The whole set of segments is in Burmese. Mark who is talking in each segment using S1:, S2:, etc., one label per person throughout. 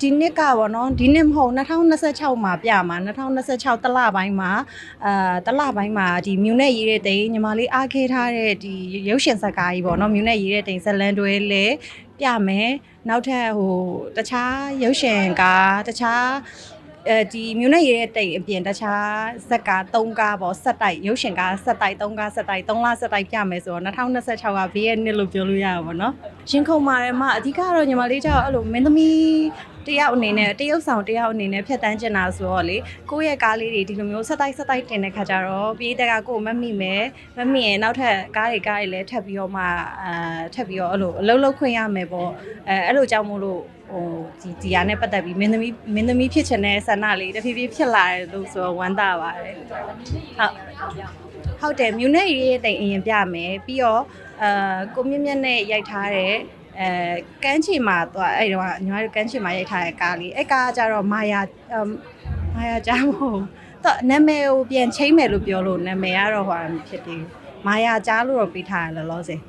S1: ဒီနှစ်ကပေါ့နော်ဒီနှစ်မဟုတ်2026မှာပြမှာ2026တလပိုင်းမှာအာတလပိုင်းမှာဒီမြူနဲ့ရေးတဲ့တိမ်ညီမလေးအားခဲထားတဲ့ဒီရုပ်ရှင်ဇာတ်ကားကြီးပေါ့နော်မြူနဲ့ရေးတဲ့တိမ်ဇလန်တွဲလဲပြမယ်နောက်ထပ်ဟိုတခြားရုပ်ရှင်ကားတခြား အဲဒီမြူနဲ့ရေးတဲ့တိမ်အပြင်တခြားဇက်ကား3ကားပေါ့ဆက်တိုက်ရုပ်ရှင်ကားဆက်တိုက်3ကားဆက်တိုက်3လဆက်တိုက်ပြမယ်ဆိုတော့2026ကဘေးရဲ့နှစ်လို့ပြောလို့ရပါဘောเนาะရှင်ခုံမာတယ်မအဓိကတော့ညီမလေးကြောက်အဲ့လိုမင်းသမီးတယောက်အနေနဲ့တရုပ်ဆောင်တယောက်အနေနဲ့ဖြတ်တန်းကျင်တာဆိုတော့လေကိုယ့်ရဲ့ကားလေးတွေဒီလိုမျိုးဆက်တိုက်ဆက်တိုက်တင်တဲ့ခါကျတော့ပြေးတက်ကကိုယ်မမိမယ်မမိရင်နောက်ထပ်ကားတွေကားတွေလည်းထပ်ပြီးတော့မှအာထပ်ပြီးတော့အဲ့လိုအလုံးလုံးခွင့်ရမယ်ပေါ့အဲအဲ့လိုကြောင့်မို့လို့ ဟိုဒီဒီဟာနဲ့ပတ်သက်ပြီးမင်းသမီးမင်းသမီးဖြစ်ချင်တဲ့ဆန္ဒလေးတဖြည်းဖြည်းဖြစ်လာတယ်လို့ဆိုတော့ဝမ်းသာပါတယ်ဟုတ်ဟုတ်တယ်မြူနဲ့ရေးတဲ့တိမ်အရင်ပြမယ်ပြီးတော့အာကိုမြင့်မြတ်နဲ့ရိုက်ထားတဲ့အဲကန်းချီမှာသွားအဲ့တော့ညီမတို့ကန်းချီမှာရိုက်ထားတဲ့ကားလေးအဲ့ကားကကြတော့မာယာအမ်မာယာကြောင့်မဟုတ်တော့နာမည်ကိုပြန်ချိန်မယ်လို့ပြောလို့နာမည်ကတော့ဟိုမဖြစ်သေးဘူးမာယာကြားလို့တော့ပေးထားတယ်လောလောဆယ်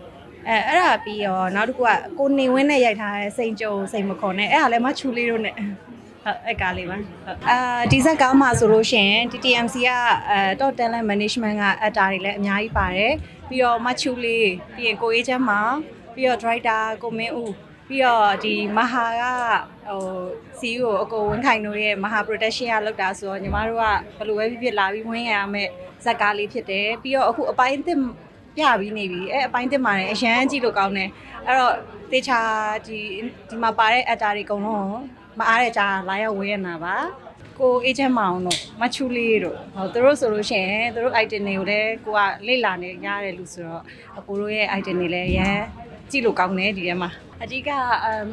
S1: အဲအဲ့ဒါပြီးတော့နောက်တစ်ခုကကိုနေဝင်းနဲ့ရိုက်ထားတဲ့စိန်ကြုံစိန်မခွန်နဲ့အဲ့ဒါလည်းမချူလေးတို့နဲ့ဟုတ်အဲ့ကားလေးပါဟုတ်အာဒီဇက်ကားမှာဆိုလို့ရှိရင် TTMC ကအဲ Top Talent Management ကအက်တာတွေလည်းအများကြီးပါတယ်ပြီးတော့မချူလေးပြီးရင်ကိုအေးချမ်းမှာပြီးတော့ Director ကိုမင်းဦးပြီးတော့ဒီမဟာကဟို CEO အကိုဝင်းခိုင်တို့ရဲ့မဟာ production ကလောက်တာဆိုတော့ညီမတို့ကဘယ်လိုပဲဖြစ်ဖြစ်လာပြီးဝင်ရမယ်ဇက်ကားလေးဖြစ်တယ်ပြီးတော့အခုအပိုင်းအသစ် ပြပြီးနေပြီအဲအပိုင်းအသစ်မှာလည်းအရန်ကြည့်လို့ကောင်းတယ်အဲ့တော့တေချာဒီဒီမှာပါတဲ့ actor တွေအကုန်လုံးမအားတဲ့ကြားလာရောက်ဝဲရနာပါကိုအေဂျင့်မောင်တို့မချူလေးတို့ဟောသူတို့ဆိုလို့ရှိရင်သူတို့ item တွေကိုလည်းကိုကလေ့လာနေရတယ်လို့ဆိုတော့အကိုတို့ရဲ့ item တွေလည်းအရန်ကြည့်လို့ကောင်းတယ်ဒီထဲမှာအဓိကအမ်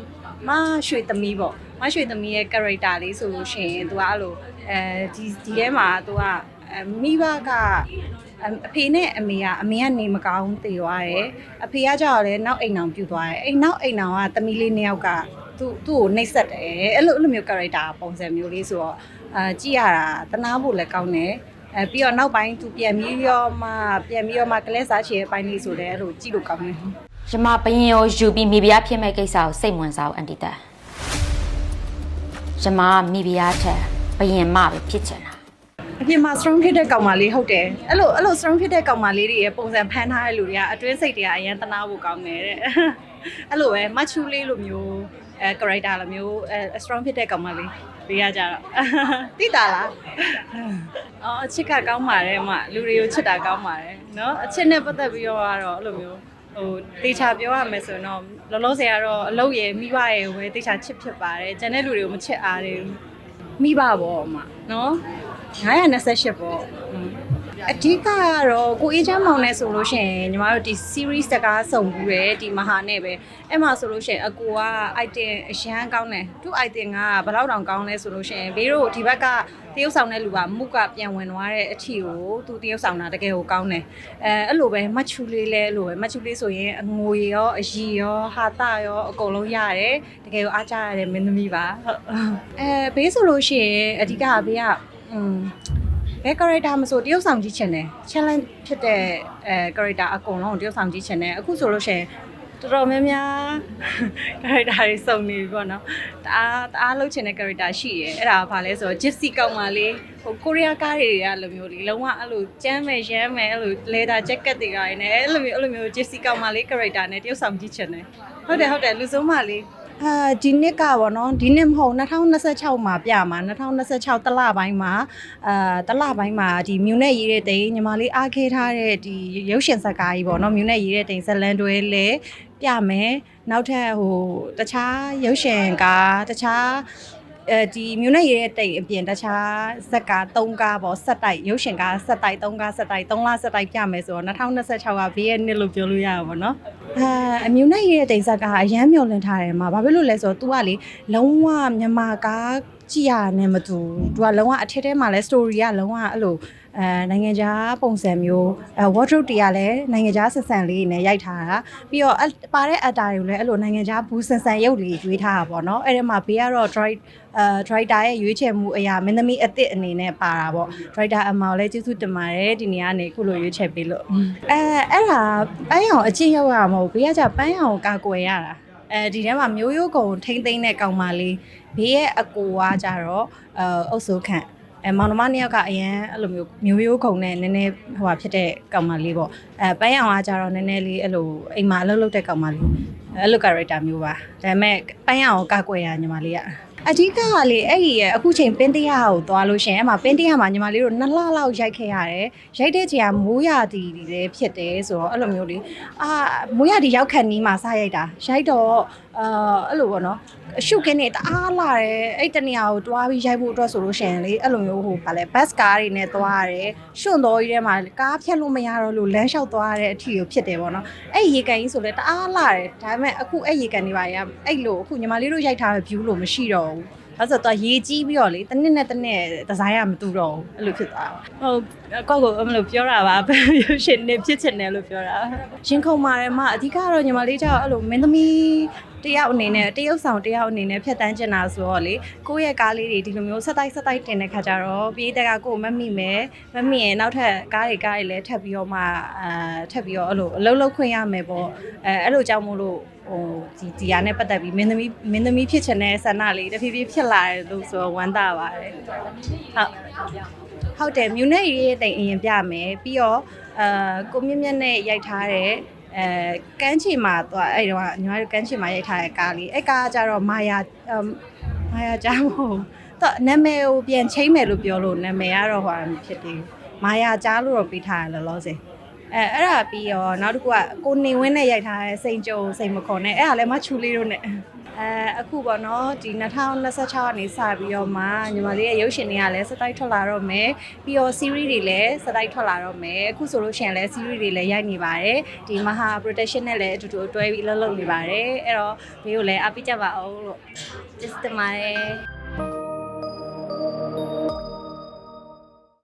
S1: မရွှေသမီးပေါ့မရွှေသမီးရဲ့ character လေးဆိုလို့ရှိရင်သူကအဲ့လိုအဲဒီဒီထဲမှာသူကအဲမိဘက အအဖေနဲ့အမေကအမေကနေမကောင်းသေသွားတယ်အဖေကကြောက်လည်းနောက်အိမ်အောင်ပြူသွားတယ်အိမ်နောက်အိမ်အောင်ကသမီးလေးနှစ်ယောက်ကသူ့သူ့ကိုနှိပ်စက်တယ်အဲ့လိုအဲ့လိုမျိုး character ပုံစံမျိုးလေးဆိုတော့အာကြည့်ရတာတနာဖို့လည်းကောင်းတယ်အဲပြီးတော့နောက်ပိုင်းသူပြန်ပြီးတော့မှပြန်ပြီးတော့မှကလဲစားချေရဲ့ပိုင်းလေးဆိုလည်းအဲ့လိုကြည့်လို့ကောင်းတယ်
S2: ရမဘရင်ကိုယူပြီးမိဖုရားဖြစ်မဲ့ကိစ္စကိုစိတ်ဝင်စားအောင်အန်တီတာရမကမိဖုရားထက်ဘရင်မပဲဖြစ်ချင်တာ
S1: အပြင်မှာ strong ဖြစ်တဲ့ကောင်မလေးဟုတ်တယ်အဲ့လိုအဲ့လို strong ဖြစ်တဲ့ကောင်မလေးတွေရဲ့ပုံစံဖန်ထားတဲ့လူတွေကအတွင်းစိတ်တွေကအရန်တနာဖို့ကောင်းတယ်တဲ့အဲ့လိုပဲမချူလေးလိုမျိုးအဲ character လိုမျိုးအဲ strong ဖြစ်တဲ့ကောင်မလေးတွေရကြတော့တိတာလားအော်အချစ်ကကောင်းပါတယ်မလူတွေကိုချစ်တာကောင်းပါတယ်နော်အချစ်နဲ့ပတ်သက်ပြီးတော့ကတော့အဲ့လိုမျိုးဟိုတေချာပြောရမယ်ဆိုရင်တော့လောလောဆယ်ကတော့အလုပ်ရယ်မိဘရယ်ကိုပဲတေချာချစ်ဖြစ်ပါတယ်ကျန်တဲ့လူတွေကိုမချစ်အားတယ်မိဘပေါ့အမနော် 928ပေါ့อืมအဓိကကတော့ကိုအေးချမ်းမောင်နဲ့ဆိုလို့ရှိရင်ညီမတို့ဒီ series တကားစုံဘူးတယ်ဒီမဟာနဲ့ပဲအဲ့မှာဆိုလို့ရှိရင်အကိုက item အရန်ကောင်းတယ်သူ့ item ကဘယ်လောက်တောင်ကောင်းလဲဆိုလို့ရှိရင်ဘေးတို့ဒီဘက်ကတရုပ်ဆောင်တဲ့လူကမုကပြန်ဝင်သွားတဲ့အထီကိုသူတရုပ်ဆောင်တာတကယ်ကိုကောင်းတယ်အဲအဲ့လိုပဲမတ်ချူလေးလဲအဲ့လိုပဲမတ်ချူလေးဆိုရင်အငွေရောအရီရောဟာတာရောအကုန်လုံးရတယ်တကယ်ကိုအားကြရတဲ့မင်းသမီးပါဟုတ်အဲဘေးဆိုလို့ရှိရင်အဓိကဘေးက อืมဘယ် character မဆိုတရုပ်ဆောင်ကြည့်ချင်တယ် challenge ဖြစ်တဲ့အဲ character အကုန်လုံးကိုတရုပ်ဆောင်ကြည့်ချင်တယ်အခုဆိုလို့ရှိရင်တော်တော်များများ character တွေစုံနေပြီပေါ့နော်တအားတအားလုပ်ချင်တဲ့ character ရှိရယ်အဲ့ဒါကဘာလဲဆိုတော့ gypsy ကောင်မလေးဟိုကိုရီးယားကားတွေကလိုမျိုးလေးလုံးဝအဲ့လိုကြမ်းမယ်ရမ်းမယ်အဲ့လို leather jacket တွေကရနေအဲ့လိုမျိုးအဲ့လိုမျိုး gypsy ကောင်မလေး character နဲ့တရုပ်ဆောင်ကြည့်ချင်တယ်ဟုတ်တယ်ဟုတ်တယ်လူဆုံးမလေး အာဒီနှစ်ကပေါ့နော်ဒီနှစ်မဟုတ်2026မှာပြမှာ2026တလပိုင်းမှာအာတလပိုင်းမှာဒီမြူနဲ့ရေးတဲ့တိမ်ညီမလေးအားခဲထားတဲ့ဒီရုပ်ရှင်ဇာတ်ကားကြီးပေါ့နော်မြူနဲ့ရေးတဲ့တိမ်ဇလန်တွဲလဲပြမယ်နောက်ထပ်ဟိုတခြားရုပ်ရှင်ကားတခြား အဲဒီမြူနဲ့ရေးတဲ့တိမ်အပြင်တခြားဇက်ကား3ကားပေါ့ဆက်တိုက်ရုပ်ရှင်ကားဆက်တိုက်3ကားဆက်တိုက်3လဆက်တိုက်ပြမယ်ဆိုတော့2026ကဘေးရဲ့နှစ်လို့ပြောလို့ရပါဘောနော်အာအမြူနဲ့ရေးတဲ့တိမ်ဆက်ကအရန်မျောလင့်ထားတယ်မှာဘာဖြစ်လို့လဲဆိုတော့ तू ကလေလုံးဝမြန်မာကားကြည့်ရနဲ့မတူ तू ကလုံးဝအထက်ထဲမှာလဲ story ကလုံးဝအဲ့လို အဲနိုင်ငံခြားပုံစံမျိုးအဲ wardrobe တွေကလည်းနိုင်ငံခြားဆက်ဆန်လေးနဲ့ရိုက်ထားတာပြီးတော့အဲ့ပါတဲ့ actor တွေကိုလည်းအဲ့လိုနိုင်ငံခြားဘူးဆန်ဆန်ရုပ်လေးရွေးထားတာပေါ့နော်အဲ့ဒီမှာဘေးကတော့ drive အဲ driver ရဲ့ရွေးချယ်မှုအရာမင်းသမီးအစ်စ်အနေနဲ့ပါတာပေါ့ driver အမောင်လည်းကျေးဇူးတင်ပါတယ်ဒီနေရာကနေခုလိုရွေးချယ်ပေးလို့အဲအဲ့ဒါပန်းရောင်အချင်းရောက်ရမှာမဟုတ်ဘေးကကြပန်းရောင်ကာကွယ်ရတာအဲဒီထဲမှာမျိုးရိုးကုံထိမ့်သိမ့်တဲ့ကောင်မလေးဘေးရဲ့အကိုကကြတော့အဲအုပ်စိုးခန့် အဲမောင်နှမနှစ်ယောက်ကအရန်အဲ့လိုမျိုးမျိုးရိုးခုံနဲ့နည်းနည်းဟိုဟာဖြစ်တဲ့ကောင်မလေးပေါ့အဲပန်းရောင်ကကြတော့နည်းနည်းလေးအဲ့လိုအိမ်မှာအလုပ်လုပ်တဲ့ကောင်မလေးအဲ့လို character မျိုးပါဒါပေမဲ့ပန်းရောင်ကိုကကွယ်ရညီမလေးကအဓိကကလေအဲ့ဒီရဲ့အခုချိန်ပင်းတရားကိုသွားလို့ရှရင်အဲ့မှာပင်းတရားမှာညီမလေးတို့နှစ်လလောက်ရိုက်ခဲ့ရတယ်ရိုက်တဲ့ချိန်ကမိုးရသည်လည်းဖြစ်တယ်ဆိုတော့အဲ့လိုမျိုးလေအာမိုးရသည်ရောက်ခန့်နီးမှာစရိုက်တာရိုက်တော့ အာအဲ့လိုပေါ့နော်အရှုကင်းနေတအားလာတယ်အဲ့တနေရာကိုတွားပြီးရိုက်ဖို့အတွက်ဆိုလို့ရှရင်လေအဲ့လိုမျိုးဟိုဗာလဲဘတ်ကားတွေနဲ့သွားရတယ်ရှွန့်တော်ကြီးထဲမှာကားဖြတ်လို့မရတော့လို့လမ်းလျှောက်သွားရတဲ့အထီကိုဖြစ်တယ်ပေါ့နော်အဲ့ရေကန်ကြီးဆိုလဲတအားလာတယ်ဒါပေမဲ့အခုအဲ့ရေကန်တွေပါရအဲ့လိုအခုညီမလေးတို့ရိုက်ထားတဲ့ view လို့မရှိတော့ဘူးအဲ့ဆိုတော့ရေကြီးပြီးတော့လေတစ်နှစ်နဲ့တစ်နှစ်ဒီဇိုင်းကမတူတော့ဘူးအဲ့လိုဖြစ်သွားတာဟုတ်ကောက်ကိုအဲ့လိုပြောတာပါရုပ်ရှင်နဲ့ဖြစ်ချင်တယ်လို့ပြောတာရှင်ခုံပါတယ်မအဓိကတော့ညီမလေးကြောက်အဲ့လိုမင်းသမီးတယောက်အနေနဲ့တရုပ်ဆောင်တယောက်အနေနဲ့ဖြတ်တန်းကျင်တာဆိုတော့လေကိုယ့်ရဲ့ကားလေးတွေဒီလိုမျိုးဆက်တိုက်ဆက်တိုက်တင်တဲ့ခါကျတော့ပြေးတက်ကကိုယ်မမိမယ်မမိရင်နောက်ထပ်ကားတွေကားတွေလည်းထပ်ပြီးတော့မှအာထပ်ပြီးတော့အဲ့လိုအလုံးလုံးခွင့်ရမယ်ပေါ့အဲအဲ့လိုကြောင့်မို့လို့ဟိုဒီဒီဟာနဲ့ပတ်သက်ပြီးမင်းသမီးမင်းသမီးဖြစ်ချင်တဲ့ဆန္ဒလေးတဖြည်းဖြည်းဖြစ်လာတယ်လို့ဆိုတော့ဝမ်းသာပါတယ်ဟုတ်ဟုတ်တယ်မြူနဲ့ရေးတဲ့တိမ်အရင်ပြမယ်ပြီးတော့အာကိုမြင့်မြတ်နဲ့ရိုက်ထားတဲ့ အဲကန်းချီမှာသွားအဲ့တော့ညီမတို့ကန်းချီမှာရိုက်ထားတဲ့ကားလေးအဲ့ကားကကြတော့မာယာအမ်မာယာကြောင့်မဟုတ်တော့နာမည်ကိုပြန်ချိန်မယ်လို့ပြောလို့နာမည်ကတော့ဟိုဟာဖြစ်သေးဘူးမာယာကြားလို့တော့ပြီးထားတယ်လောလောဆယ်အဲအဲ့ဒါပြီးတော့နောက်တစ်ခုကကိုနေဝင်းနဲ့ရိုက်ထားတဲ့စိန်ကြုံစိန်မခွန်နဲ့အဲ့ဒါလည်းမချူလေးတို့နဲ့ အဲအခုပေါ့နော်ဒီ2026ကနေစပြီးတော့မှညီမလေးရဲ့ရုပ်ရှင်တွေကလည်းစတိုက်ထွက်လာတော့မယ်ပြီးတော့ series တွေလည်းစတိုက်ထွက်လာတော့မယ်အခုဆိုလို့ရှိရင်လည်း series တွေလည်းရိုက်နေပါတယ်ဒီမဟာ protection နဲ့လည်းအတူတူတွဲပြီးလှုပ်လှုပ်နေပါတယ်အဲ့တော့ဘေးကိုလည်းအပိကြပါအောင်လို့ just တင်ပါတယ်